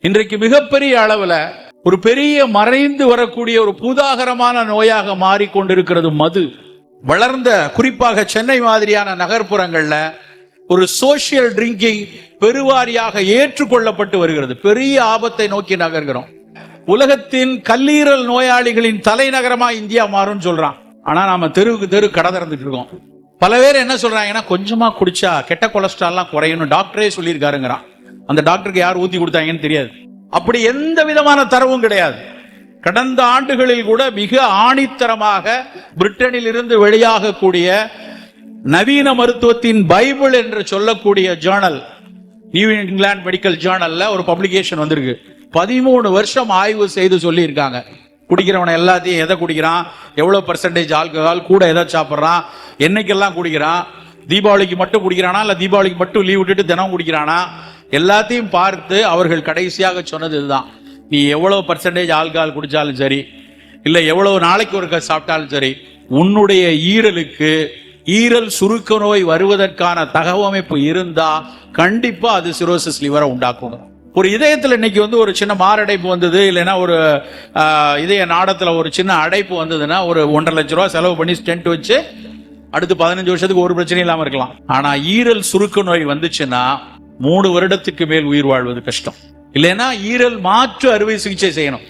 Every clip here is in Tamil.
இன்றைக்கு மிகப்பெரிய அளவுல ஒரு பெரிய மறைந்து வரக்கூடிய ஒரு பூதாகரமான நோயாக மாறிக்கொண்டிருக்கிறது மது. வளர்ந்த குறிப்பாக சென்னை மாதிரியான நகர்ப்புறங்கள்ல ஒரு சோசியல் ட்ரிங்கிங் பெருவாரியாக ஏற்றுக்கொள்ளப்பட்டு வருகிறது. பெரிய ஆபத்தை நோக்கி நகர்கிறோம். உலகத்தின் கல்லீரல் நோயாளிகளின் தலைநகரமா இந்தியா மாறும்னு சொல்றான். ஆனா நாம தெருவுக்கு தெரு கடை திறந்துட்டு இருக்கோம். பல பேர் என்ன சொல்றாங்கன்னா கொஞ்சமா குடிச்சா கெட்ட கொலஸ்ட்ரால்லாம் குறையணும் டாக்டரே சொல்லியிருக்காருங்கிறான். அந்த டாக்டருக்கு யார் ஊத்தி கொடுத்தாங்கன்னு தெரியாது. அப்படி எந்த விதமான தரவும் கிடையாது. கடந்த ஆண்டுகளில் கூட மிக ஆணித்தரமாக பிரிட்டனில் இருந்து வெளியாகக்கூடிய நவீன மருத்துவத்தின் பைபிள் என்று சொல்லக்கூடிய ஜேர்னல் நியூ இங்கிலாந்து மெடிக்கல் ஜேர்னல்ல ஒரு பப்ளிகேஷன் வந்திருக்கு. பதிமூணு வருஷம் ஆய்வு செய்து சொல்லியிருக்காங்க. குடிக்கிறவனை எல்லாத்தையும் எதை குடிக்கிறான்? எவ்வளோ பர்சன்டேஜ் ஆல்கஹால் கூட எதை சாப்பிட்றான்? என்னைக்கெல்லாம் குடிக்கிறான்? தீபாவளிக்கு மட்டும் குடிக்கிறானா? இல்லை தீபாவளிக்கு மட்டும் லீவ் விட்டுட்டு தினம் குடிக்கிறானா? எல்லாத்தையும் பார்த்து அவர்கள் கடைசியாக சொன்னது இதுதான். நீ எவ்வளோ பர்சன்டேஜ் ஆல்கஹால் குடித்தாலும் சரி இல்லை எவ்வளவு நாளைக்கு ஒருக்க சாப்பிட்டாலும் சரி உன்னுடைய ஈரலுக்கு ஈரல் சுருக்க நோய் வருவதற்கான தகவமைப்பு இருந்தால் கண்டிப்பாக அது சிரோசிஸ் லிவரை உண்டாக்கணும் ஒரு இதயத்தில் இன்னைக்கு வந்து ஒரு சின்ன மாரடைப்பு வந்தது இல்லைன்னா ஒரு இதய நாடத்தில் ஒரு சின்ன அடைப்பு வந்ததுன்னா ஒரு ஒன்றரை லட்ச ரூபா செலவு பண்ணி ஸ்டென்ட் வச்சு அடுத்து பதினஞ்சு வருஷத்துக்கு ஒரு பிரச்சனையும் இல்லாமல் இருக்கலாம். ஆனால் ஈரல் சுருக்க நோய் வந்துச்சுன்னா மூணு வருடத்துக்கு மேல் உயிர் வாழ்வது கஷ்டம். இல்லைன்னா ஈரல் மாற்று அறுவை சிகிச்சை செய்யணும்.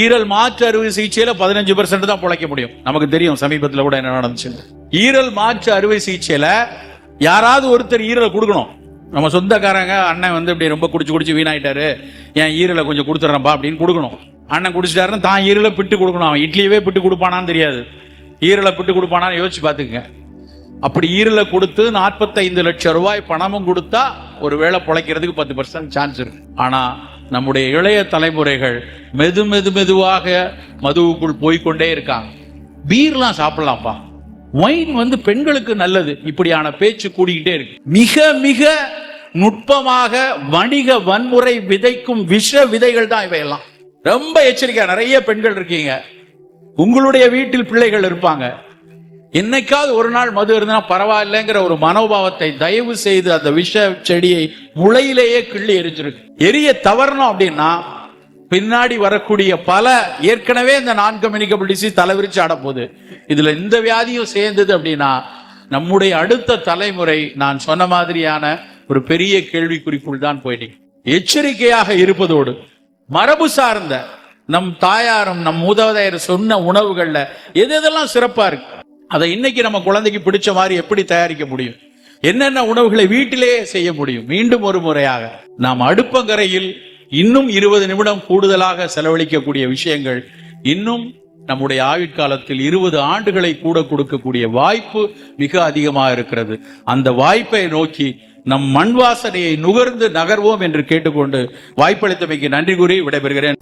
ஈரல் மாற்று அறுவை சிகிச்சையில பதினஞ்சு பெர்சென்ட் தான் பிழைக்க முடியும். நமக்கு தெரியும் சமீபத்தில் கூட என்ன நடந்துச்சு. ஈரல் மாற்று அறுவை சிகிச்சையில யாராவது ஒருத்தர் ஈரல் கொடுக்கணும். நம்ம சொந்தக்காரங்க அண்ணன் வந்து இப்படி ரொம்ப குடிச்சு குடிச்சு வீணாயிட்டாரு. என் ஈரலை கொஞ்சம் கொடுத்துட்றேன்ப்பா அப்படின்னு கொடுக்கணும். அண்ணன் குடிச்சிட்டாருன்னு தான் ஈரலை பிட்டு கொடுக்கணும். அவன் இட்லியவே பிட்டு கொடுப்பானான்னு தெரியாது. ஈரலை பிட்டு கொடுப்பானான்னு யோசிச்சு பார்த்துக்குங்க. அப்படி ஈரலை கொடுத்து நாற்பத்தைந்து லட்சம் ரூபாய் பணமும் கொடுத்தா ஒரு வேளை பிழைக்கிறதுக்கு பத்து பர்சன்ட் சான்ஸ் இருக்கு. ஆனால் நம்முடைய இளைய தலைமுறைகள் மெது மெது மெதுவாக மதுவுக்குள் போய்க்கொண்டே இருக்காங்க. பீர்லாம் சாப்பிடலாம்ப்பா. ஒயின் வந்து பெண்களுக்கு நல்லது. இப்படியான பேச்சு கூடிக்கிட்டே இருக்கு. மிக மிக நுட்பமாக வணிக வன்முறை விதைக்கும் விஷ விதைகள் தான் இவையெல்லாம். ரொம்ப எச்சரிக்கை நிறைய பெண்கள் இருக்கீங்க. உங்களுடைய வீட்டில் பிள்ளைகள் இருப்பாங்க. என்னைக்காவது ஒரு நாள் மது இருந்தா பரவாயில்லைங்கிற ஒரு மனோபாவத்தை தயவு செய்து அந்த விஷ செடியை முளையிலேயே கிள்ளி எரிஞ்சிருக்கு. எரிய தவறணும் அப்படின்னா பின்னாடி வரக்கூடிய பல ஏற்கனவே இந்த நான் கம்யூனிகபிள் டிசீஸ் தலைவிரிச்சு ஆடப்போகுது. இதில் இந்த வியாதியும் சேர்ந்தது அப்படின்னா நம்முடைய அடுத்த தலைமுறை நான் சொன்ன மாதிரியான ஒரு பெரிய கேள்விக்குறிக்குள் தான் போயிட்டீங்க எச்சரிக்கையாக இருப்பதோடு மரபு சார்ந்த நம் தாயாரும் நம் மூதாதையர் சொன்ன உணவுகளில் எது எதெல்லாம் சிறப்பாக இருக்கு? அதை இன்னைக்கு நம்ம குழந்தைக்கு பிடிச்ச மாதிரி எப்படி தயாரிக்க முடியும்? என்னென்ன உணவுகளை வீட்டிலேயே செய்ய முடியும்? மீண்டும் ஒரு முறையாக நாம் அடுப்பங்கரையில் இன்னும் இருபது நிமிடம் கூடுதலாக செலவழிக்கக்கூடிய விஷயங்கள் இன்னும் நம்முடைய ஆயுட்காலத்தில் இருபது ஆண்டுகளை கூட கொடுக்கக்கூடிய வாய்ப்பு மிக அதிகமாக இருக்கிறது. அந்த வாய்ப்பை நோக்கி நம் மண் வாசனையை நுகர்ந்து நகர்வோம் என்று கேட்டுக்கொண்டு வாய்ப்பளித்தமைக்கு நன்றி கூறி விடைபெறுகிறேன்.